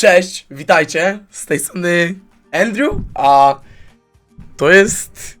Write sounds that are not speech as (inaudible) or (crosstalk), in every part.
Cześć, witajcie, z tej strony Andrew, a to jest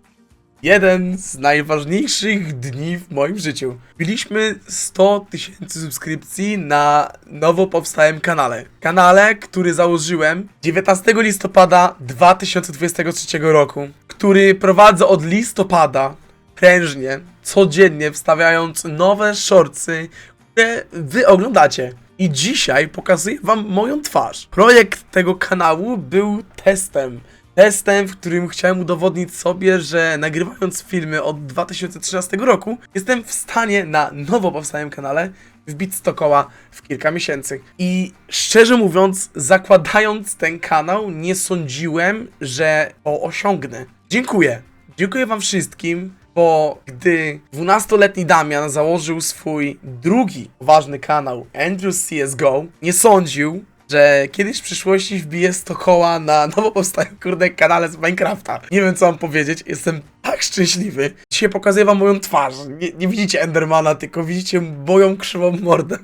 jeden z najważniejszych dni w moim życiu. Byliśmy 100 tysięcy subskrypcji na nowo powstałym kanale. Kanale, który założyłem 19 listopada 2023 roku, który prowadzę od listopada prężnie, codziennie wstawiając nowe shortsy, które wy oglądacie. I dzisiaj pokazuję wam moją twarz. Projekt tego kanału był testem. Testem, w którym chciałem udowodnić sobie, że nagrywając filmy od 2013 roku, jestem w stanie na nowo powstałym kanale wbić 100 koła w kilka miesięcy. I szczerze mówiąc, zakładając ten kanał, nie sądziłem, że to osiągnę. Dziękuję. Dziękuję wam wszystkim, bo gdy 12-letni Damian założył swój drugi ważny kanał Andrew CSGO, nie sądził, że kiedyś w przyszłości wbije 100 koła na nowo powstałym kurde kanale z Minecrafta. Nie wiem co mam powiedzieć, jestem tak szczęśliwy. Dzisiaj pokazuję wam moją twarz. Nie, nie widzicie Endermana, tylko widzicie moją krzywą mordę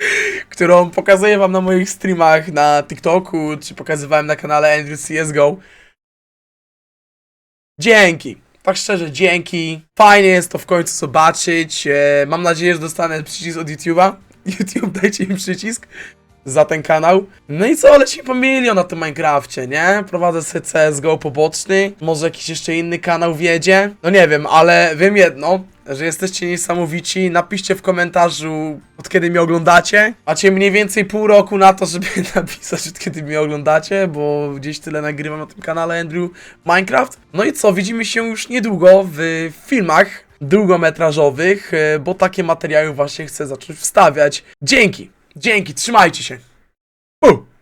(laughs) którą pokazuję wam na moich streamach na TikToku, czy pokazywałem na kanale Andrew CSGO. Dzięki. Tak szczerze, dzięki. Fajnie jest to w końcu zobaczyć. E, mam nadzieję, że dostanę przycisk od YouTube'a. (laughs) YouTube, dajcie mi przycisk za ten kanał. No i co, lecimy po milion na tym Minecrafcie, nie? Prowadzę sobie CSGO poboczny. Może jakiś jeszcze inny kanał wiedzie. No nie wiem, ale wiem jedno, że jesteście niesamowici. Napiszcie w komentarzu, od kiedy mnie oglądacie. Macie mniej więcej pół roku na to, żeby (laughs) napisać, od kiedy mnie oglądacie, bo gdzieś tyle nagrywam na tym kanale Andrew Minecraft. No i co, widzimy się już niedługo w filmach długometrażowych, e, bo takie materiały właśnie chcę zacząć wstawiać. Dzięki, dzięki, trzymajcie się.